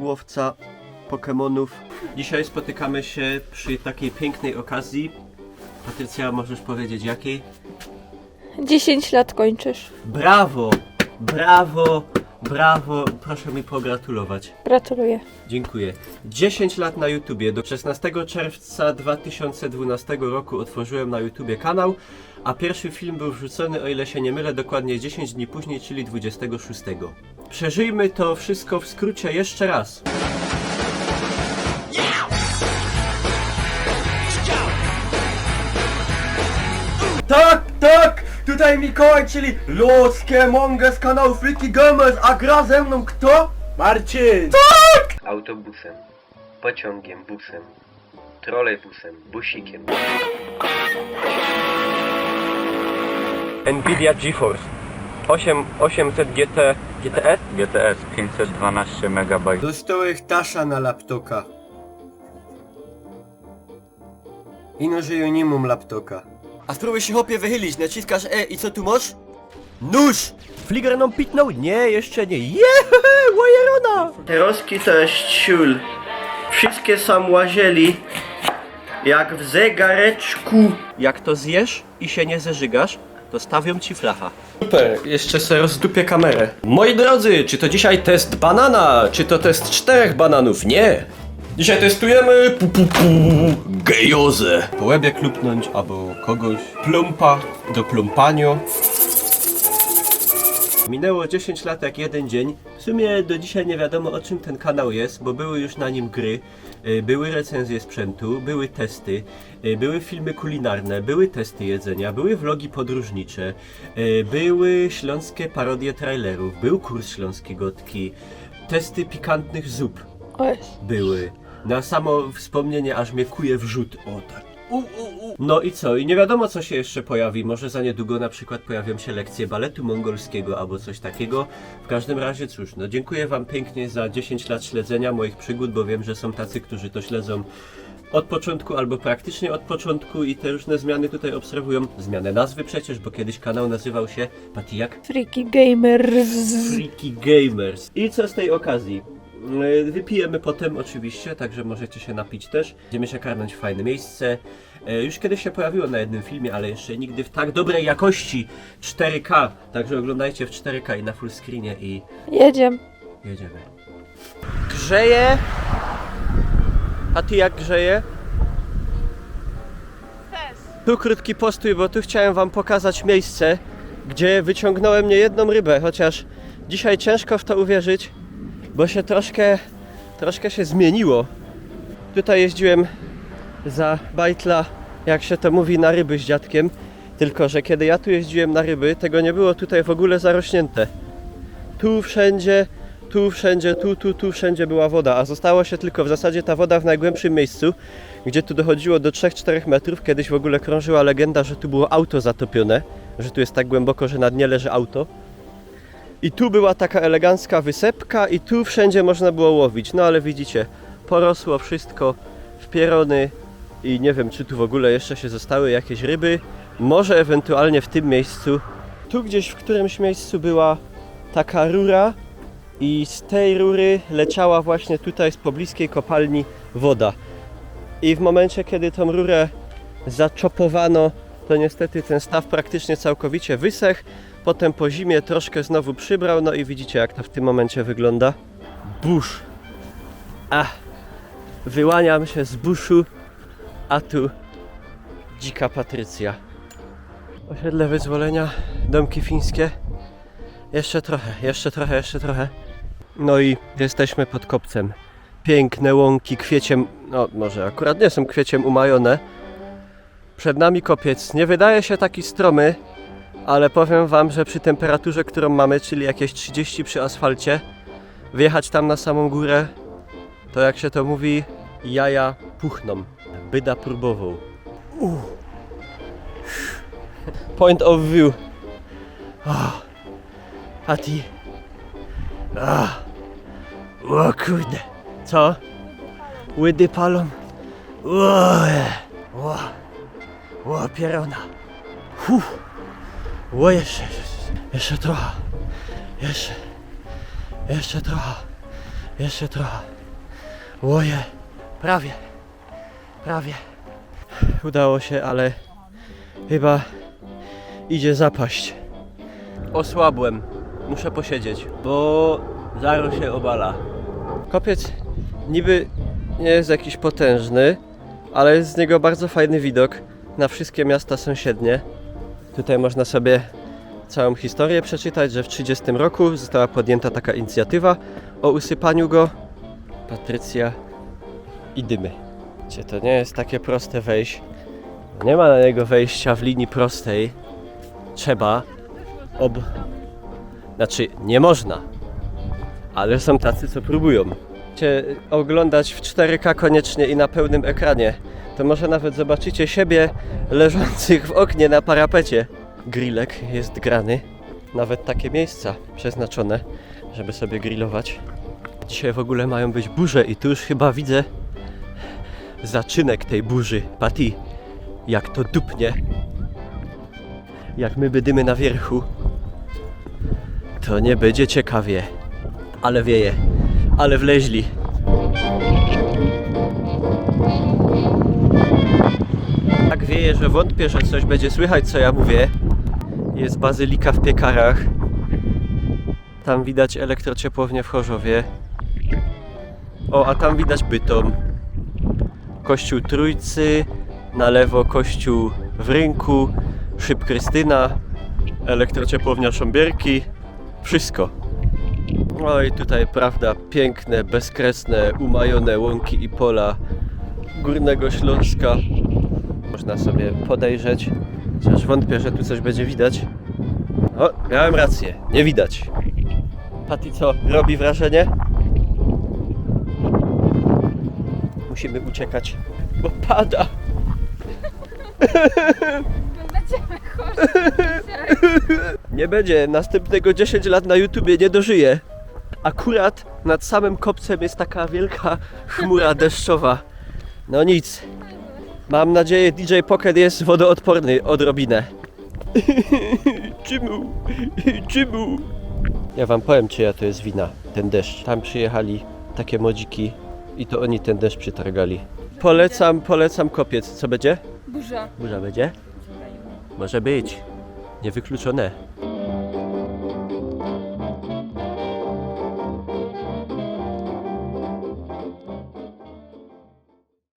łowca Pokemonów. Dzisiaj spotykamy się przy takiej pięknej okazji. Patrycja, możesz powiedzieć jakiej? 10 lat kończysz. Brawo! Brawo! Brawo! Proszę mi pogratulować. Gratuluję. Dziękuję. 10 lat na YouTubie. Do 16 czerwca 2012 roku otworzyłem na YouTubie kanał, a pierwszy film był wrzucony, o ile się nie mylę, dokładnie 10 dni później, czyli 26. Przeżyjmy to wszystko w skrócie jeszcze raz. Tutaj Mikołaj, czyli ludzkie mongę z kanału Freaky Gamers, a gra ze mną kto? Marcin! autobusem, pociągiem, busem, trolejbusem, busikiem. Nvidia GeForce 8, 800 GT, GTS? GTS 512 MB. Dostałeś tasza na laptoka. Ino, że ja nie mam laptoka. A spróbuj się hopie wychylić, naciskasz E i co tu masz? Nóż! Fliger nam pitnął? Nie, jeszcze nie. Jehehe, łajerona! Teroski to jest ciul. Wszystkie sam łazieli. Jak w zegareczku. Jak to zjesz i się nie zeżygasz, to stawią ci flacha. Super, jeszcze sobie rozdupię kamerę. Moi drodzy, czy to dzisiaj test banana, czy to test czterech bananów? Nie! Dzisiaj testujemy pu, pu, pu, gejozę. Po łebie klupnąć albo kogoś. Plumpa do plumpaniu. Minęło 10 lat jak jeden dzień. W sumie do dzisiaj nie wiadomo o czym ten kanał jest, bo były już na nim gry, y, były recenzje sprzętu, były testy, y, były filmy kulinarne, były testy jedzenia, były vlogi podróżnicze, y, były śląskie parodie trailerów, był kurs śląskiej gotki, testy pikantnych zup były. Na samo wspomnienie aż mnie kuje wrzut. O tak. U, u, u. No i co? I nie wiadomo co się jeszcze pojawi. Może za niedługo na przykład pojawią się lekcje baletu mongolskiego albo coś takiego. W każdym razie cóż, no dziękuję wam pięknie za 10 lat śledzenia moich przygód, bo wiem, że są tacy, którzy to śledzą od początku albo praktycznie od początku i te różne zmiany tutaj obserwują. Zmianę nazwy przecież, bo kiedyś kanał nazywał się Patijak Freaky Gamers. Freaky Gamers. I co z tej okazji? Yy, Wypijemy potem oczywiście, także możecie się napić też. Będziemy się karnąć w fajne miejsce. Yy, Już kiedyś się pojawiło na jednym filmie, ale jeszcze nigdy w tak dobrej jakości 4K. Także oglądajcie w 4K i na full screenie i Jedziemy. jedziemy. Grzeje. A ty jak grzeje? Tu krótki postój, bo tu chciałem wam pokazać miejsce, gdzie wyciągnąłem nie jedną rybę, chociaż dzisiaj ciężko w to uwierzyć, bo się troszkę, troszkę się zmieniło. Tutaj jeździłem za bajtla, jak się to mówi, na ryby z dziadkiem, tylko że kiedy ja tu jeździłem na ryby, tego nie było tutaj w ogóle zarośnięte. Tu wszędzie, tu wszędzie, tu, tu, tu wszędzie była woda, a zostało się tylko w zasadzie ta woda w najgłębszym miejscu, gdzie tu dochodziło do 3-4 metrów. Kiedyś w ogóle krążyła legenda, że tu było auto zatopione, że tu jest tak głęboko, że na dnie leży auto. I tu była taka elegancka wysepka i tu wszędzie można było łowić. No ale widzicie, porosło wszystko w pierony i nie wiem, czy tu w ogóle jeszcze się zostały jakieś ryby. Może ewentualnie w tym miejscu. Tu gdzieś w którymś miejscu była taka rura i z tej rury leciała właśnie tutaj z pobliskiej kopalni woda. I w momencie, kiedy tą rurę zaczopowano, to niestety ten staw praktycznie całkowicie wysechł. Potem po zimie troszkę znowu przybrał, no i widzicie jak to w tym momencie wygląda. Burz. A, wyłaniam się z buszu, a tu dzika Patrycja. Osiedle wyzwolenia, domki fińskie. Jeszcze trochę, jeszcze trochę, jeszcze trochę. No i jesteśmy pod kopcem. Piękne łąki, kwieciem, no może akurat nie są kwieciem umajone. Przed nami kopiec. Nie wydaje się taki stromy, ale powiem wam, że przy temperaturze, którą mamy, czyli jakieś 30 przy asfalcie, wjechać tam na samą górę, to jak się to mówi, jaja puchną. Byda próbową. Uh. Point of view. Oh. Pati. Ah. O kurde. Co? Łydy palą. O, o, o pierona. O jeszcze, jeszcze, trochę. Jeszcze. Jeszcze trochę. Jeszcze trochę. Łoje. Prawie. Prawie. Udało się, ale chyba idzie zapaść. Osłabłem. Muszę posiedzieć, bo zaraz się obala. Kopiec niby nie jest jakiś potężny, ale jest z niego bardzo fajny widok na wszystkie miasta sąsiednie. Tutaj można sobie całą historię przeczytać, że w 30 roku została podjęta taka inicjatywa o usypaniu go. Patrycja i dymy. Gdzie to nie jest takie proste wejść. Nie ma na niego wejścia w linii prostej. Trzeba ob... Znaczy, nie można. Ale są tacy, co próbują. Cię oglądać w 4K koniecznie i na pełnym ekranie. To może nawet zobaczycie siebie leżących w oknie na parapecie. Grillek jest grany. Nawet takie miejsca przeznaczone, żeby sobie grillować. Dzisiaj w ogóle mają być burze i tu już chyba widzę zaczynek tej burzy. Pati, jak to dupnie. Jak my bydymy na wierchu, to nie będzie ciekawie. Ale wieje, ale wleźli. Wieje, że wątpię, że coś będzie słychać, co ja mówię. Jest bazylika w piekarach. Tam widać elektrociepłownię w Chorzowie. O, a tam widać Bytom. Kościół Trójcy, na lewo kościół w Rynku, Szyb Krystyna, elektrociepłownia Sząbierki. Wszystko. Oj, tutaj prawda, piękne, bezkresne, umajone łąki i pola Górnego Śląska. Można sobie podejrzeć, chociaż wątpię, że tu coś będzie widać. O, miałem rację, nie widać. Pati co, robi wrażenie? Musimy uciekać, bo pada. Nie będzie, następnego 10 lat na YouTubie nie dożyje. Akurat nad samym kopcem jest taka wielka chmura deszczowa. No nic. Mam nadzieję DJ Pocket jest wodoodporny odrobinę. Czemu? Czemu? Ja wam powiem czyja to jest wina, ten deszcz. Tam przyjechali takie modziki i to oni ten deszcz przytargali. Polecam, polecam kopiec. Co będzie? Burza. Burza będzie? Może być. Niewykluczone.